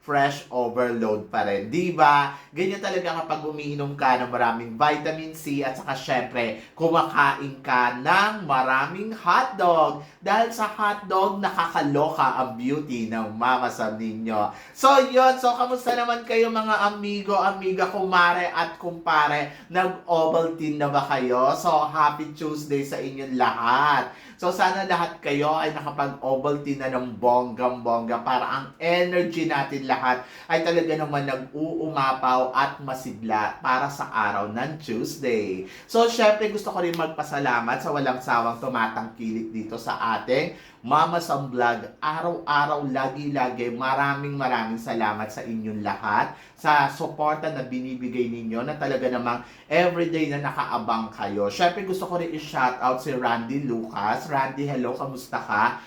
fresh overload pa rin. Di ba? Ganyan talaga kapag umiinom ka ng maraming vitamin C at saka syempre, kumakain ka ng maraming hotdog. Dahil sa hotdog, nakakaloka ang beauty ng mama sa ninyo. So, yun. So, kamusta naman kayo mga amigo, amiga, kumare at kumpare? Nag-Ovaltine na ba kayo? So, happy Tuesday sa inyong lahat. So, sana lahat kayo ay nakapag-Ovaltine na ng bonggang-bongga para ang energy natin lahat ay talaga naman nag-uumapaw at masigla para sa araw ng Tuesday. So, syempre gusto ko rin magpasalamat sa walang sawang tumatangkilik dito sa ating Mama Sam Vlog. Araw-araw, lagi-lagi, maraming maraming salamat sa inyong lahat sa suporta na binibigay ninyo na talaga namang everyday na nakaabang kayo. Syempre gusto ko rin i-shoutout si Randy Lucas. Randy, hello, kamusta ka?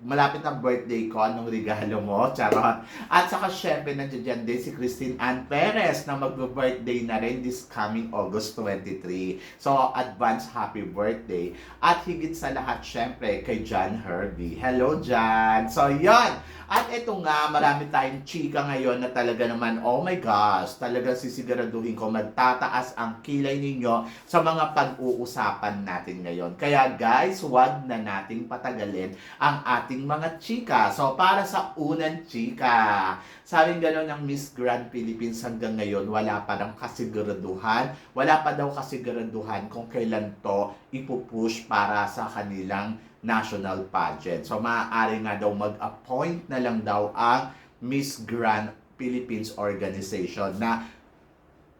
Malapit ang birthday ko, anong regalo mo? Charot. At saka syempre, nandiyan din si Christine Ann Perez na mag-birthday na rin this coming August 23. So, advance happy birthday. At higit sa lahat, syempre, kay John Herbie. Hello, John! So, yon At ito nga, marami tayong chika ngayon na talaga naman, oh my gosh, talaga sisiguraduhin ko magtataas ang kilay ninyo sa mga pag-uusapan natin ngayon. Kaya guys, wag na nating patagalin ang ating mga chika. So, para sa unang chika, sabi gano'n ng Miss Grand Philippines hanggang ngayon, wala pa daw kasiguraduhan, wala pa daw kasiguraduhan kung kailan to ipupush para sa kanilang national pageant. So, maaari nga daw mag-appoint na lang daw ang Miss Grand Philippines Organization na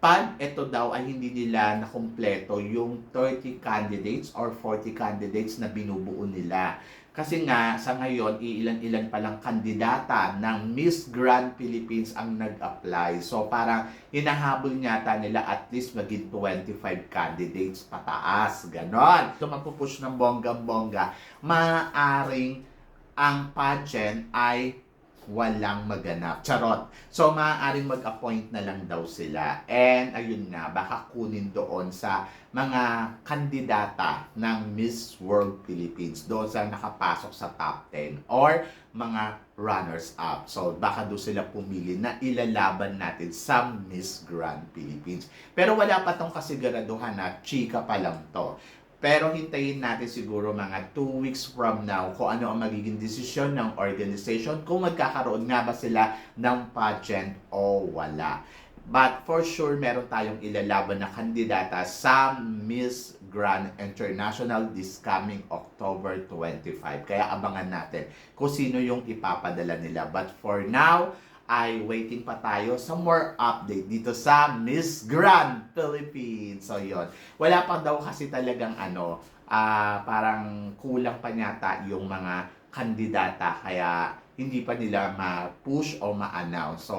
pag ito daw ay hindi nila nakumpleto yung 30 candidates or 40 candidates na binubuo nila. Kasi nga, sa ngayon, iilan-ilan palang kandidata ng Miss Grand Philippines ang nag-apply. So, parang hinahabol nyata nila at least maging 25 candidates pataas. Ganon. So, mapupush ng bonggang-bongga, maaaring ang pageant ay walang maganap. Charot. So, maaaring mag-appoint na lang daw sila. And, ayun nga, baka kunin doon sa mga kandidata ng Miss World Philippines. Doon sa nakapasok sa top 10. Or, mga runners-up. So, baka doon sila pumili na ilalaban natin sa Miss Grand Philippines. Pero wala pa tong kasiguraduhan na chika pa lang to. Pero hintayin natin siguro mga 2 weeks from now kung ano ang magiging desisyon ng organization kung magkakaroon nga ba sila ng pageant o wala. But for sure, meron tayong ilalaban na kandidata sa Miss Grand International this coming October 25. Kaya abangan natin kung sino yung ipapadala nila. But for now, ay waiting pa tayo sa more update dito sa Miss Grand Philippines. So, yon Wala pa daw kasi talagang ano, ah parang kulang pa yata yung mga kandidata kaya hindi pa nila ma-push o ma-announce. So,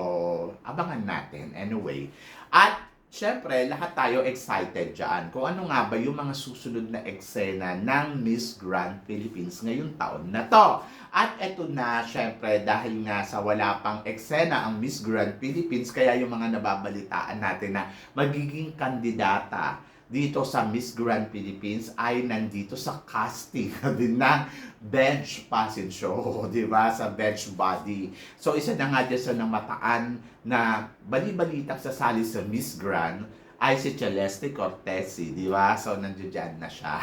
abangan natin. Anyway. At Siyempre, lahat tayo excited dyan. Kung ano nga ba yung mga susunod na eksena ng Miss Grand Philippines ngayong taon na to. At eto na, syempre, dahil nga sa wala pang eksena ang Miss Grand Philippines, kaya yung mga nababalitaan natin na magiging kandidata dito sa Miss Grand Philippines ay nandito sa casting din ng bench passing show, di ba? Sa bench body. So, isa na nga dyan sa namataan na bali-balitang sasali sa Miss Grand ay si Celeste Cortesi, di ba? So, nandiyan na siya.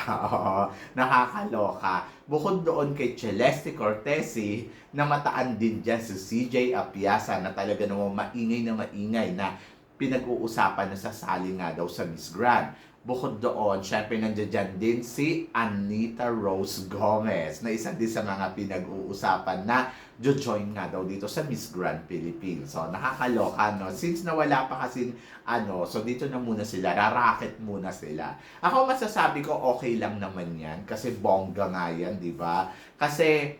Nakakaloka. Bukod doon kay Celeste Cortesi, namataan din dyan si CJ Apiasa na talaga namang maingay na maingay na pinag-uusapan na sasali nga daw sa Miss Grand. Bukod doon, syempre nandiyan din si Anita Rose Gomez na isa din sa mga pinag-uusapan na jo-join nga daw dito sa Miss Grand Philippines. So, nakakaloka, no? Since nawala pa kasi, ano, so dito na muna sila, raraket muna sila. Ako masasabi ko, okay lang naman yan, kasi bongga nga yan, di ba? Kasi,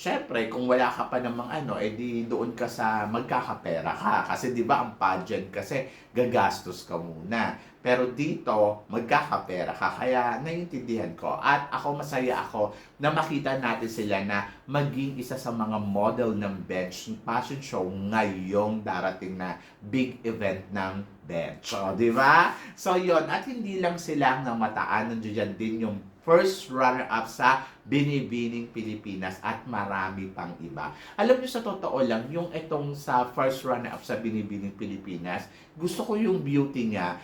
syempre, kung wala ka pa namang ano, edi doon ka sa magkakapera ka. Kasi di ba ang pageant kasi gagastos ka muna. Pero dito, magkakapera ka. Kaya naiintindihan ko. At ako masaya ako na makita natin sila na maging isa sa mga model ng bench fashion show ngayong darating na big event ng bench. So, di ba? So, yon At hindi lang sila ang namataan. Nandiyan din yung first runner-up sa Binibining Pilipinas at marami pang iba. Alam niyo sa totoo lang, yung itong sa first runner-up sa Binibining Pilipinas, gusto ko yung beauty niya.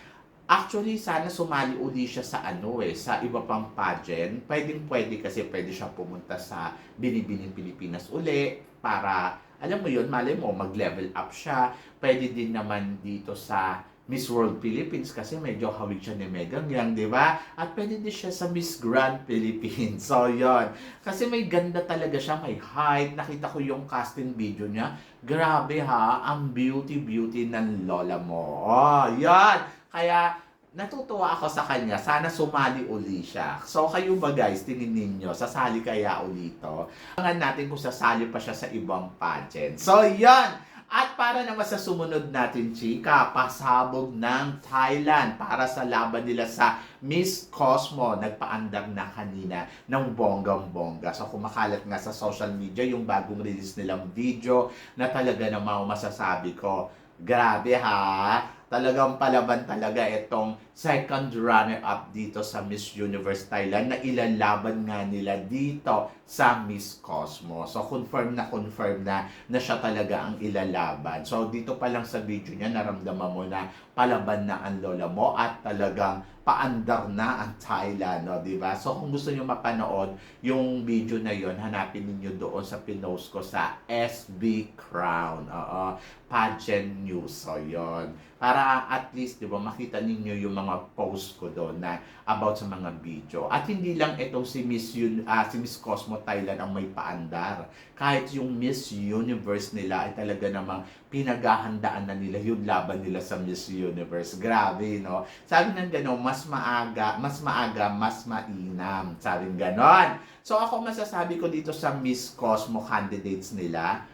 Actually, sana sumali uli siya sa ano eh, sa iba pang pageant. Pwedeng pwede kasi pwede siya pumunta sa Binibining Pilipinas uli para, alam mo yun, malay mo, mag-level up siya. Pwede din naman dito sa Miss World Philippines kasi medyo hawig siya ni Megan Yang, di ba? At pwede din siya sa Miss Grand Philippines. So, yon Kasi may ganda talaga siya, may height. Nakita ko yung casting video niya. Grabe ha, ang beauty-beauty ng lola mo. Oh, yan! Kaya, natutuwa ako sa kanya. Sana sumali uli siya. So, kayo ba guys, tingin ninyo, sasali kaya uli to? Tingnan natin kung sasali pa siya sa ibang pageant. So, yan! At para naman sa sumunod natin, chika, pasabog ng Thailand para sa laban nila sa Miss Cosmo. Nagpaandar na kanina ng bonggang-bongga. So kumakalat nga sa social media yung bagong release nilang video na talaga namang masasabi ko, grabe ha, talagang palaban talaga itong second runner-up dito sa Miss Universe Thailand na ilalaban nga nila dito sa Miss Cosmo. So, confirm na confirm na na siya talaga ang ilalaban. So, dito pa lang sa video niya, naramdaman mo na palaban na ang lola mo at talagang paandar na ang Thailand, no, di ba? So, kung gusto niyo mapanood yung video na yon hanapin niyo doon sa pinost ko sa SB Crown. Oo, pageant news. So, yon Para at least, di ba, makita ninyo yung mga post ko doon na about sa mga video. At hindi lang itong si Miss, Un- ah, si Miss Cosmo Thailand ang may paandar. Kahit yung Miss Universe nila ay talaga namang pinaghahandaan na nila yung laban nila sa Miss Universe. Grabe, no? Sabi ng gano'n, mas maaga, mas maaga, mas mainam. Sabi gano'n. So ako masasabi ko dito sa Miss Cosmo candidates nila,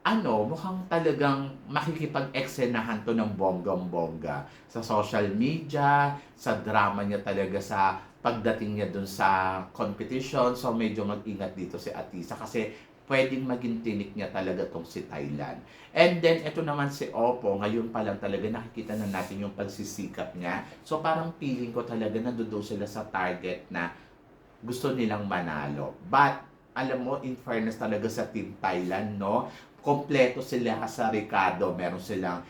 ano, mukhang talagang makikipag-eksenahan to ng bonggang-bongga sa social media, sa drama niya talaga sa pagdating niya dun sa competition. So medyo mag-ingat dito si Atisa kasi pwedeng maging tinik niya talaga tong si Thailand. And then, ito naman si Oppo, ngayon pa lang talaga nakikita na natin yung pagsisikap niya. So parang feeling ko talaga nandoon sila sa target na gusto nilang manalo. But, alam mo, in fairness talaga sa Team Thailand, no? Kompleto sila sa Ricardo. Meron silang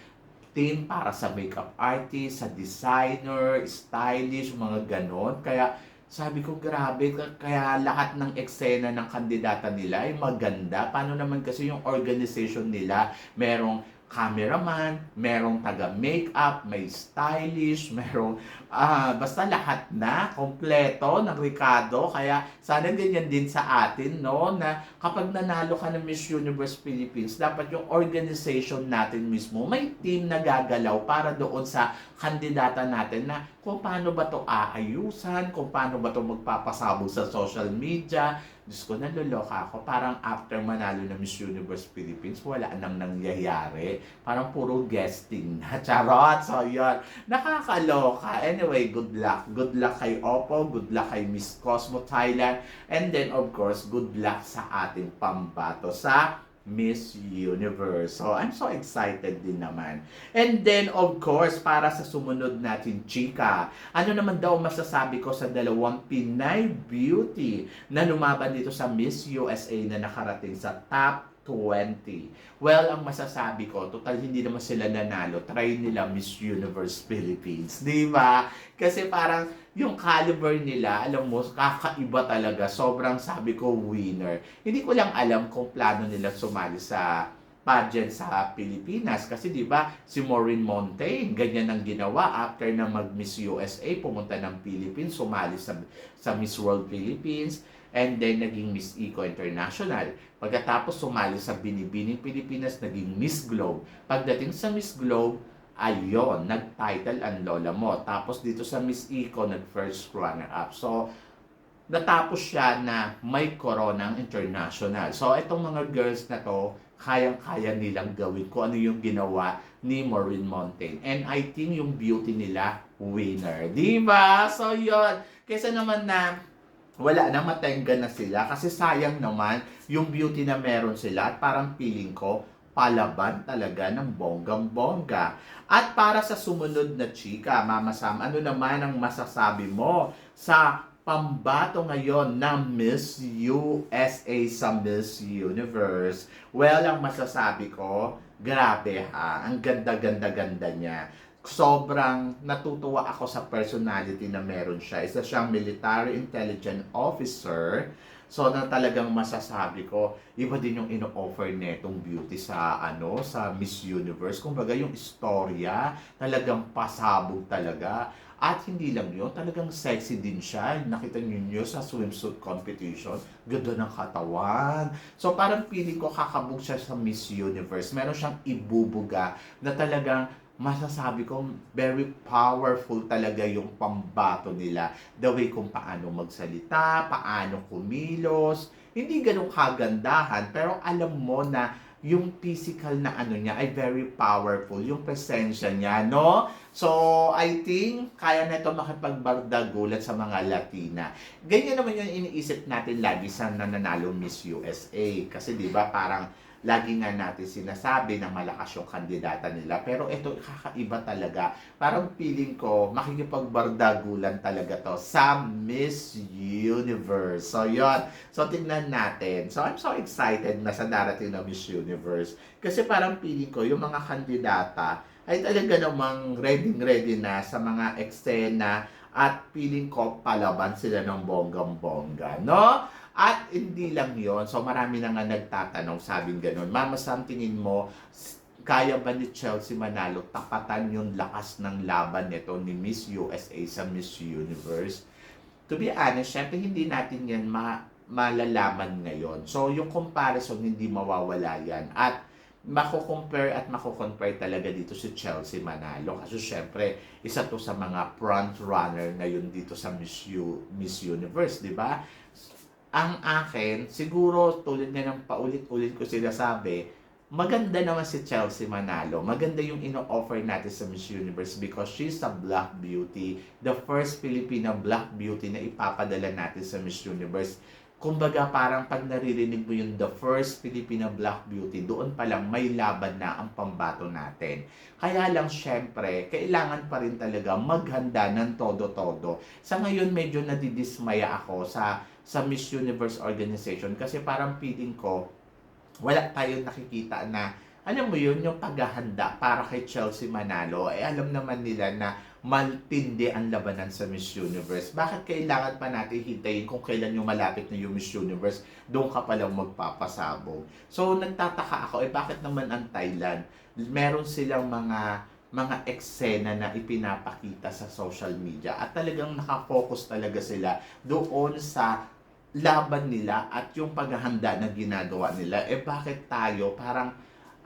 team para sa makeup artist, sa designer, stylish, mga ganon. Kaya, sabi ko, grabe, kaya lahat ng eksena ng kandidata nila ay maganda. Paano naman kasi yung organization nila, merong cameraman, merong taga-makeup, may stylish, merong ah basta lahat na kompleto ng Ricardo. Kaya sana ganyan din sa atin, no? Na kapag nanalo ka ng Miss Universe Philippines, dapat yung organization natin mismo may team na gagalaw para doon sa kandidata natin na kung paano ba to aayusan, kung paano ba to magpapasabog sa social media. Diyos ko, naluloka ako. Parang after manalo ng Miss Universe Philippines, wala nang nangyayari. Parang puro guesting na. Charot! So, yun. Nakakaloka. Anyway, good luck. Good luck kay Oppo. Good luck kay Miss Cosmo Thailand. And then, of course, good luck sa ating pambato sa Miss Universe. So, I'm so excited din naman. And then, of course, para sa sumunod natin, chika, ano naman daw masasabi ko sa dalawang Pinay Beauty na lumaban dito sa Miss USA na nakarating sa top 20. Well, ang masasabi ko, total hindi naman sila nanalo. Try nila Miss Universe Philippines. Di ba? Kasi parang yung caliber nila, alam mo, kakaiba talaga. Sobrang sabi ko, winner. Hindi ko lang alam kung plano nila sumali sa pageant sa Pilipinas. Kasi di ba si Maureen Montaigne, ganyan ang ginawa after na mag Miss USA, pumunta ng Philippines, sumali sa, sa Miss World Philippines, and then naging Miss Eco International. Pagkatapos sumali sa Binibining Pilipinas, naging Miss Globe. Pagdating sa Miss Globe, ayon, nag-title ang lola mo. Tapos dito sa Miss Eco, nag-first runner-up. So, natapos siya na may Coronang International. So, itong mga girls na to, kayang-kaya nilang gawin kung ano yung ginawa ni Maureen Montaigne. And I think yung beauty nila, winner. Di ba? So, yun. Kesa naman na wala na matengga na sila kasi sayang naman yung beauty na meron sila at parang feeling ko palaban talaga ng bonggang-bongga. At para sa sumunod na chika, Mama Sam, ano naman ang masasabi mo sa pambato ngayon ng Miss USA sa Miss Universe? Well, ang masasabi ko, grabe ha, ang ganda-ganda-ganda niya sobrang natutuwa ako sa personality na meron siya. Isa siyang military intelligence officer. So na talagang masasabi ko, iba din yung ino-offer netong beauty sa ano, sa Miss Universe. Kumbaga yung istorya, talagang pasabog talaga. At hindi lang yun, talagang sexy din siya. Nakita niyo niyo sa swimsuit competition, ganda ng katawan. So parang feeling ko kakabog siya sa Miss Universe. Meron siyang ibubuga na talagang masasabi ko very powerful talaga yung pambato nila. The way kung paano magsalita, paano kumilos. Hindi ganun kagandahan, pero alam mo na yung physical na ano niya ay very powerful, yung presensya niya, no? So, I think kaya na ito makipagbardagulat sa mga Latina. Ganyan naman yung iniisip natin lagi sa nananalo Miss USA. Kasi di ba parang lagi nga natin sinasabi na malakas yung kandidata nila. Pero ito, kakaiba talaga. Parang feeling ko, makikipagbardagulan talaga to sa Miss Universe. So, yon So, tingnan natin. So, I'm so excited na sa darating na Miss Universe. Kasi parang feeling ko, yung mga kandidata ay talaga namang ready-ready na sa mga eksena at feeling ko palaban sila ng bonggang-bongga, no? At hindi lang yon So marami na nga nagtatanong, sabing ganun, Mama Sam, tingin mo, kaya ba ni Chelsea Manalo tapatan yung lakas ng laban nito ni Miss USA sa Miss Universe? To be honest, syempre hindi natin yan ma malalaman ngayon. So yung comparison hindi mawawala yan. At mako-compare at mako-compare talaga dito si Chelsea Manalo kasi syempre isa to sa mga front runner ngayon dito sa Miss, U, Miss Universe, di ba? Ang akin, siguro tulad nga ng paulit-ulit ko sila sabi, maganda naman si Chelsea Manalo. Maganda yung ino-offer natin sa Miss Universe because she's a black beauty. The first Filipina black beauty na ipapadala natin sa Miss Universe. Kumbaga parang pag naririnig mo yung the first Filipina Black Beauty, doon pa lang may laban na ang pambato natin. Kaya lang syempre, kailangan pa rin talaga maghanda ng todo-todo. Sa ngayon medyo nadidismaya ako sa sa Miss Universe organization kasi parang feeling ko wala tayong nakikita na alam mo yun, yung paghahanda para kay Chelsea Manalo, eh alam naman nila na maltindi ang labanan sa Miss Universe. Bakit kailangan pa natin hintayin kung kailan yung malapit na yung Miss Universe, doon ka palang magpapasabog. So, nagtataka ako, eh bakit naman ang Thailand? Meron silang mga mga eksena na ipinapakita sa social media at talagang nakafocus talaga sila doon sa laban nila at yung paghahanda na ginagawa nila. Eh bakit tayo parang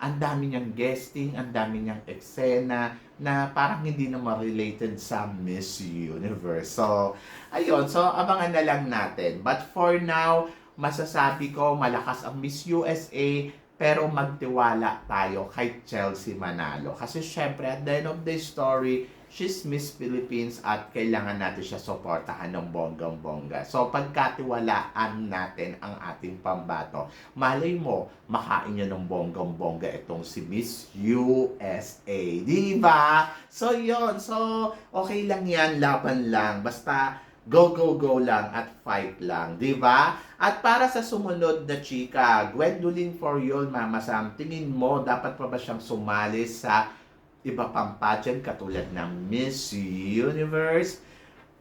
ang dami niyang guesting, ang dami niyang eksena na parang hindi naman related sa Miss Universe. So, ayun. So, abangan na lang natin. But for now, masasabi ko malakas ang Miss USA pero magtiwala tayo kay Chelsea Manalo. Kasi syempre, at the end of the story, she's Miss Philippines at kailangan natin siya suportahan ng bonggang-bongga. So, pagkatiwalaan natin ang ating pambato, malay mo, makain niya ng bonggang-bongga itong si Miss USA. Di ba? So, yon So, okay lang yan, laban lang. Basta, go, go, go lang at fight lang. Di ba? At para sa sumunod na chika, Gwendolyn Foriol, Mama Sam, tingin mo, dapat pa ba siyang sumali sa iba pang pageant katulad ng Miss Universe.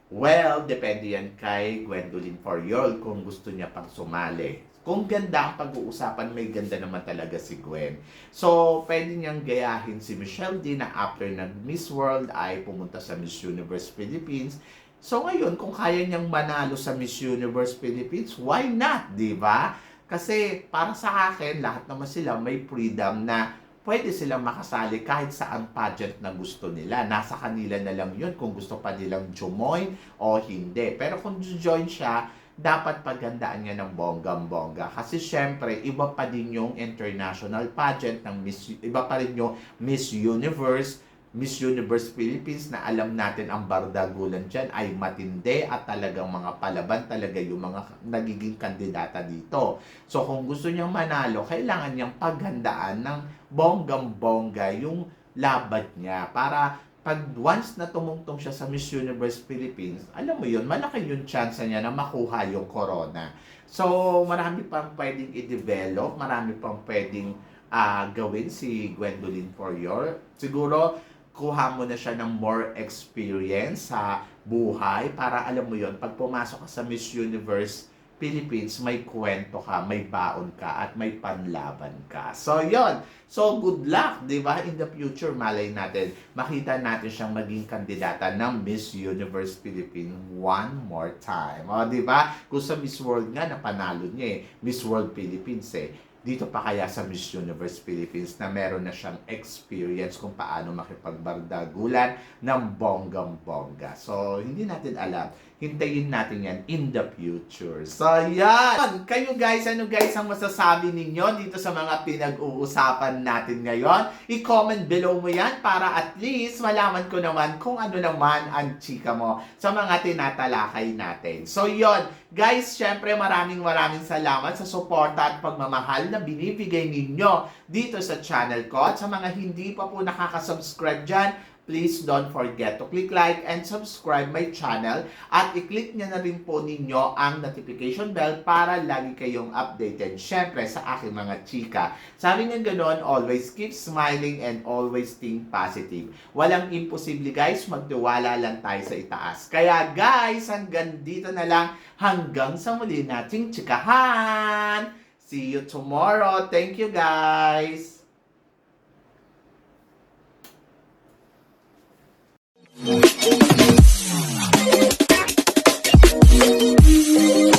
Well, depende yan kay Gwendolyn Foriol kung gusto niya pang sumali. Kung ganda ang pag-uusapan, may ganda naman talaga si Gwen. So, pwede niyang gayahin si Michelle D na after nag Miss World ay pumunta sa Miss Universe Philippines. So, ngayon, kung kaya niyang manalo sa Miss Universe Philippines, why not? Di ba? Kasi para sa akin, lahat naman sila may freedom na pwede silang makasali kahit saan pageant na gusto nila. Nasa kanila na lang yun kung gusto pa nilang join o hindi. Pero kung join siya, dapat pagandaan niya ng bonggam-bongga. Kasi syempre, iba pa din yung international pageant ng Miss, iba pa rin yung Miss Universe, Miss Universe Philippines na alam natin ang bardagulan dyan ay matindi at talagang mga palaban talaga yung mga nagiging kandidata dito. So kung gusto niyang manalo, kailangan niyang paghandaan ng bonggam-bongga yung laban niya para pag once na tumungtong siya sa Miss Universe Philippines, alam mo yun, malaki yung chance niya na makuha yung corona. So, marami pang pwedeng i-develop, marami pang pwedeng ah, gawin si Gwendolyn Forior. Siguro, kuha mo na siya ng more experience sa buhay para alam mo yon pag pumasok ka sa Miss Universe Philippines, may kwento ka, may baon ka, at may panlaban ka. So, yon So, good luck, di ba? In the future, malay natin, makita natin siyang maging kandidata ng Miss Universe Philippines one more time. O, di ba? Kung sa Miss World nga, napanalo niya eh. Miss World Philippines eh. Dito pa kaya sa Miss Universe Philippines na meron na siyang experience kung paano makipagbardagulan ng bonggang-bongga. So, hindi natin alam. Hintayin natin yan in the future. So, yan! Kayo guys, ano guys ang masasabi ninyo dito sa mga pinag-uusapan natin ngayon? I-comment below mo yan para at least malaman ko naman kung ano naman ang chika mo sa mga tinatalakay natin. So, yon Guys, syempre maraming maraming salamat sa suporta at pagmamahal na binibigay ninyo dito sa channel ko. At sa mga hindi pa po nakaka-subscribe dyan, please don't forget to click like and subscribe my channel at i-click nyo na rin po ninyo ang notification bell para lagi kayong updated syempre sa aking mga chika. Sabi nga ganon, always keep smiling and always think positive. Walang imposible guys, magtiwala lang tayo sa itaas. Kaya guys, hanggang dito na lang, hanggang sa muli nating chikahan! See you tomorrow. Thank you guys! Thank you.